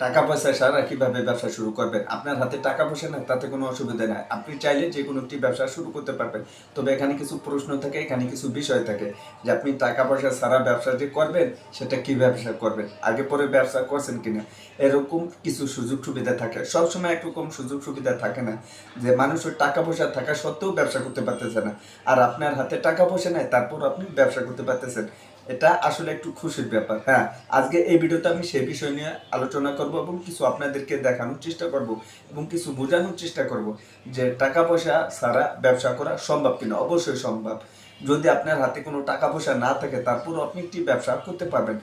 টাকা পয়সা সারা কীভাবে ব্যবসা শুরু করবেন? আপনার হাতে টাকা পয়সা না তাতে কোনো অসুবিধা নাই। আপনি চাইলে যে কোনো একটি ব্যবসা শুরু করতে পারবেন। তবে এখানে কিছু প্রশ্ন থাকে, এখানে কিছু বিষয় থাকে যে আপনি টাকা পয়সা সারা ব্যবসা যে করবেন, সেটা কি ব্যবসা করবেন? আগে পরে ব্যবসা করছেন কিনা? এরকম কিছু সুযোগ সুবিধা থাকে। সবসময় একরকম সুযোগ সুবিধা থাকে না যে মানুষের টাকা পয়সা থাকা সত্ত্বেও ব্যবসা করতে পারতেছে না। আর আপনার হাতে টাকা পয়সা নাই তারপর আপনি ব্যবসা করতে পারতেছেন। এটা আসলে একটু খুশির ব্যাপার হ্যাঁ। আজকে এই ভিডিওতে আমি সেই বিষয় নিয়ে আলোচনা করব এবং কিছু আপনাদেরকে দেখানোর চেষ্টা করব এবং কিছু বোঝানোর চেষ্টা করব যে টাকা পয়সা ছাড়া ব্যবসা করা সম্ভব কিনা। অবশ্যই সম্ভব। যদি আপনার হাতে কোনো টাকা পয়সা না থাকে, তারপরও আপনি একটি ব্যবসা করতে পারবেন।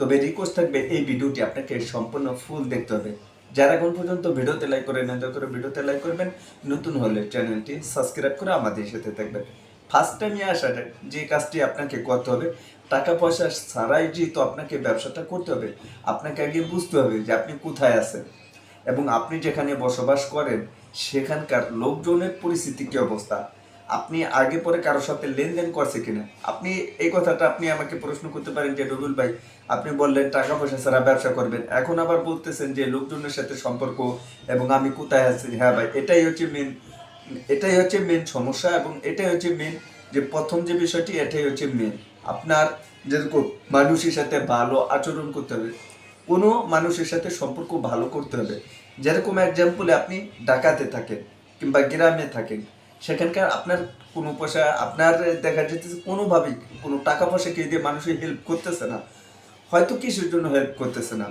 তবে রিকোয়েস্ট থাকবে এই ভিডিওটি আপনাকে সম্পূর্ণ ফুল দেখতে হবে। যারা এখন পর্যন্ত ভিডিওতে লাইক করে না করে ভিডিওতে লাইক করবেন। নতুন হলে চ্যানেলটি সাবস্ক্রাইব করে আমাদের সাথে থাকবেন। ফার্স্ট টাইমে আসাটা যে কাজটি আপনাকে করতে হবে, টাকা পয়সা ছাড়াই যেহেতু আপনাকে ব্যবসাটা করতে হবে, আপনাকে আগে বুঝতে হবে যে আপনি কোথায় আছেন। এবং আপনি যেখানে বসবাস করেন, সেখানকার লোকজনের পরিস্থিতি কী অবস্থা? আপনি আগে পরে কারোর সাথে লেনদেন করছে কিনা? আপনি এই কথাটা আপনি আমাকে প্রশ্ন করতে পারেন যে রবিউল ভাই, আপনি বললেন টাকা পয়সা ছাড়া ব্যবসা করবেন। এখন আবার বলতেছেন যে, লোকজনের সাথে সম্পর্ক এবং আমি কোথায় আছি? হ্যাঁ ভাই, এটাই হচ্ছে মেন এটাই হচ্ছে মেন সমস্যা এবং এটাই হচ্ছে মেন যে প্রথম যে বিষয়টি, এটাই হচ্ছে মেন আপনার যেরকম মানুষের সাথে ভালো আচরণ করতে হবে, কোনো মানুষের সাথে সম্পর্ক ভালো করতে হবে। যেরকম এক্সাম্পলে আপনি ঢাকাতে থাকেন কিংবা গ্রামে থাকেন, সেখানকার আপনার কোনো পয়সা, আপনার দেখা যেতেছে কোনোভাবেই কোনো টাকা পয়সা কে দিয়ে মানুষের হেল্প করতেছে না। হয়তো কিসের জন্য হেল্প করতেছে না।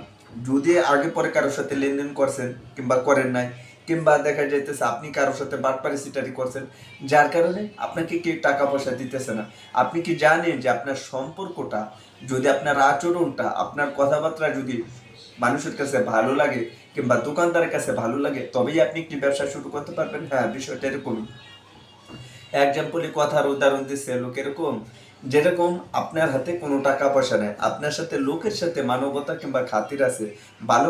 যদি আগে পরে কারোর সাথে লেনদেন করছেন কিংবা করেন নাই কিংবা দেখা যাইতেছে আপনি কারোর সাথে বাটপারি সিটারি করছেন, যার কারণে আপনাকে কেউ টাকা পয়সা দিতেছে না। আপনি কি জানেন যে আপনার সম্পর্কটা, যদি আপনার আচরণটা, আপনার কথাবার্তা যদি মানুষের কাছে ভালো লাগে কিংবা দোকানদারের কাছে ভালো লাগে, তবেই আপনি একটি ব্যবসা শুরু করতে পারবেন। হ্যাঁ বিষয়টা এরকমই এক্সাম্পলে কথার উদাহরণ দিচ্ছে লোক এরকম, যেরকম আপনার হাতে কোনো টাকা পয়সা নেই, আপনার সাথে লোকের সাথে মানবতা কিংবা খাতির আছে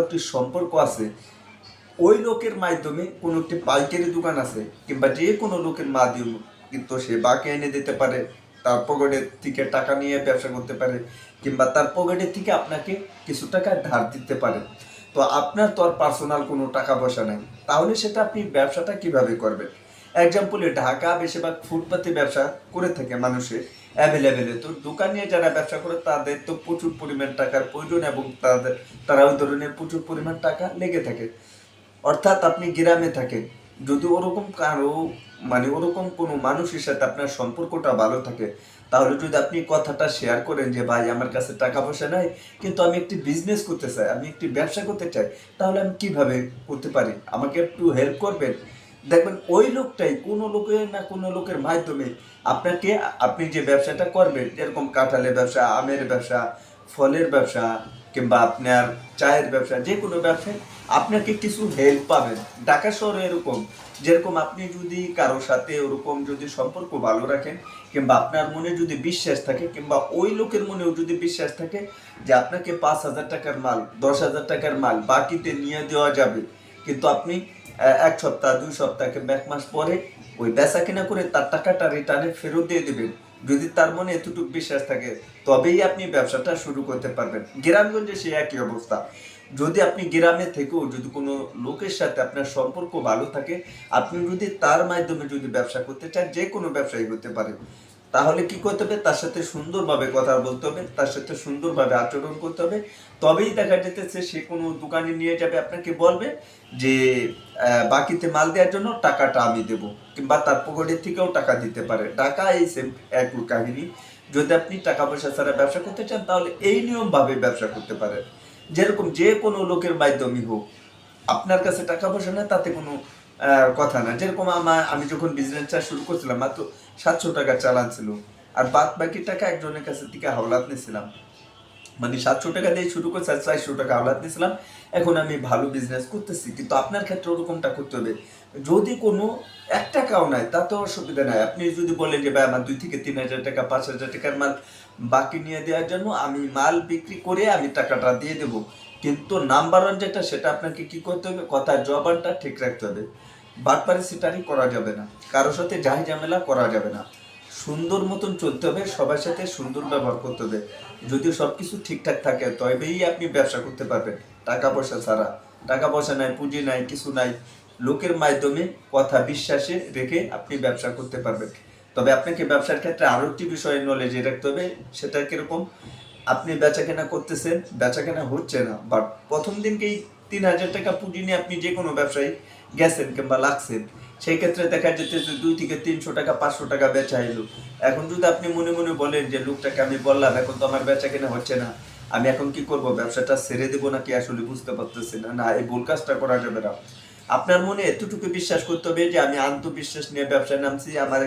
একটি সম্পর্ক আছে ওই লোকের মাধ্যমে কোনো একটি পাইকারি দোকান আছে কিংবা যে কোনো লোকের মাধ্যমে কিন্তু সে বাকি এনে দিতে পারে, তার পকেটের থেকে টাকা নিয়ে ব্যবসা করতে পারে কিংবা তার পকেটের থেকে আপনাকে কিছু টাকা ধার দিতে পারে। তো আপনার তো আর পার্সোনাল কোনো টাকা পয়সা নেই। তাহলে সেটা আপনি ব্যবসাটা কীভাবে করবেন? এক্সাম্পলে ঢাকা বেশিরভাগ ফুটপাতে ব্যবসা করে থাকে মানুষের অ্যাভেলেবেলে তো দোকান নিয়ে যারা ব্যবসা করে তাদের তো প্রচুর পরিমাণ টাকার প্রয়োজন এবং তাদের, তারা ওই ধরনের প্রচুর পরিমাণ টাকা লেগে থাকে। অর্থাৎ আপনি গ্রামে থাকেন, যদি ওরকম কারও মানে ওরকম কোনো মানুষের সাথে আপনার সম্পর্কটা ভালো থাকে, তাহলে যদি আপনি কথাটা শেয়ার করেন যে, ভাই, আমার কাছে টাকা পয়সা নাই, কিন্তু আমি একটি বিজনেস করতে চাই, আমি একটি ব্যবসা করতে চাই, তাহলে আমি কীভাবে করতে পারি? আমাকে একটু হেল্প করবেন। দেখবেন ওই লোকটাই কোনো লোকের না কোনো লোকের মাধ্যমে আপনাকে, আপনি যে ব্যবসাটা করবেন, যেরকম কাঁঠালের ব্যবসা, আমের ব্যবসা, ফলের ব্যবসা, কিংবা আপনার চায়ের ব্যবসা, যে কোনো ব্যবসায় আপনাকে কিছু হেল্প পাবেন। ঢাকা শহরে এরকম, যেরকম আপনি যদি কারোর সাথে ওরকম যদি সম্পর্ক ভালো রাখেন, কিংবা আপনার মনে যদি বিশ্বাস থাকে, কিংবা ওই লোকের মনেও যদি বিশ্বাস থাকে যে আপনাকে পাঁচ হাজার টাকার মাল, দশ হাজার টাকার মাল বাকিতে নিয়ে দেওয়া যাবে। কিন্তু আপনি এক সপ্তাহ, দুই সপ্তাহ কিংবা এক মাস পরে ওই বেচা কিনা করে তার টাকাটা রিটার্নে ফেরত দিয়ে দেবেন। যদি তার মনে এতটুকু বিশ্বাস থাকে, তবেই আপনি ব্যবসাটা শুরু করতে পারবেন। গ্রামগঞ্জে সে একই অবস্থা। যদি আপনি গ্রামে থেকেও যদি কোনো লোকের সাথে আপনার সম্পর্ক ভালো থাকে, আপনি যদি তার মাধ্যমে যদি ব্যবসা করতে চান, যে কোনো ব্যবসায়ী করতে পারে। তাহলে কি করতে হবে? তার সাথে সুন্দরভাবে কথা বলতে হবে, তার সাথে সুন্দরভাবে আচরণ করতে হবে। তবেই দেখা যেতেছে সে কোনো দোকানে নিয়ে যাবে, আপনাকে বলবে যে বাকিতে মাল দেওয়ার জন্য টাকাটা আমি দেবো কিংবা তার পকেটের থেকেও টাকা দিতে পারে। টাকা এই সেম এক কাহিনী। যদি আপনি টাকা পয়সা ছাড়া ব্যবসা করতে চান, তাহলে এই নিয়মভাবে ব্যবসা করতে পারেন। যেরকম যে কোনো লোকের মাধ্যমে হোক, আপনার কাছে টাকা পয়সা না তাতে কোনো কথা না। যেরকম আমার, আমি যখন বিজনেসটা শুরু করছিলাম, মাত্র সাতশো টাকা চালান ছিল আর বাদ বাকি টাকা একজনের কাছে থেকে হাওলাত নিয়েছিলাম। মানে সাতশো টাকা দিয়ে শুরু করছি আর চারশো টাকা হাওলাত নিয়েছিলাম। এখন আমি ভালো বিজনেস করতেছি। কিন্তু আপনার ক্ষেত্রে ওরকমটা করতে হবে। যদি কোনো এক টাকাও নাই তাতে অসুবিধা নাই। আপনি যদি বলেন যে, ভাই, আমার দুই থেকে তিন হাজার টাকা, পাঁচ হাজার টাকার মাল বাকি নিয়ে দেওয়ার জন্য আমি মাল বিক্রি করে আমি টাকাটা দিয়ে দেবো। কিন্তু নাম্বার ওয়ান যেটা, সেটা আপনাকে কি করতে হবে? কথার জবানটা ঠিক রাখতে হবে। বাটপারি সিটারি করা যাবে না। কারোর সাথে জাহি ঝামেলা করা যাবে না। সুন্দর মতন চলতে হবে, সবার সাথে সুন্দর ব্যবহার করতে হবে। যদি সব কিছু ঠিকঠাক থাকে তবেই আপনি ব্যবসা করতে পারবেন। টাকা পয়সা ছাড়া। টাকা পয়সা নাই, পুঁজি নাই, কিছু নাই। লোকের মাধ্যমে কথা বিশ্বাসে রেখে আপনি ব্যবসা করতে পারবেন। তবে আপনাকে ব্যবসার ক্ষেত্রে আরও একটি বিষয়ে নলেজে রাখতে হবে, সেটা কীরকম? আপনি বেচা কেনা করতেছেন বেচা কেনা হচ্ছে না। বাট প্রথম দিনকেই তিন হাজার টাকা পুঁজি নিয়ে আপনি যে কোনো ব্যবসায়ী গেছেন কিংবা লাগছেন, সেই ক্ষেত্রে দেখা যেতে যে দুই থেকে তিনশো টাকা, পাঁচশো টাকা বেচা এলো এখন যদি আপনি মনে মনে বলেন যে, লোকটাকে আমি বললাম, এখন তো আমার বেচা কেনা হচ্ছে না। আমি এখন কি করব? ব্যবসাটা ছেড়ে দেবো নাকি আসলে বুঝতে পারতেছি না? না, এই ভুল কাজটা করা যাবে না। আপনার মনে এতটুকু বিশ্বাস করতে হবে যে, আমি আত্মবিশ্বাস নিয়ে ব্যবসায় নামছি, আমার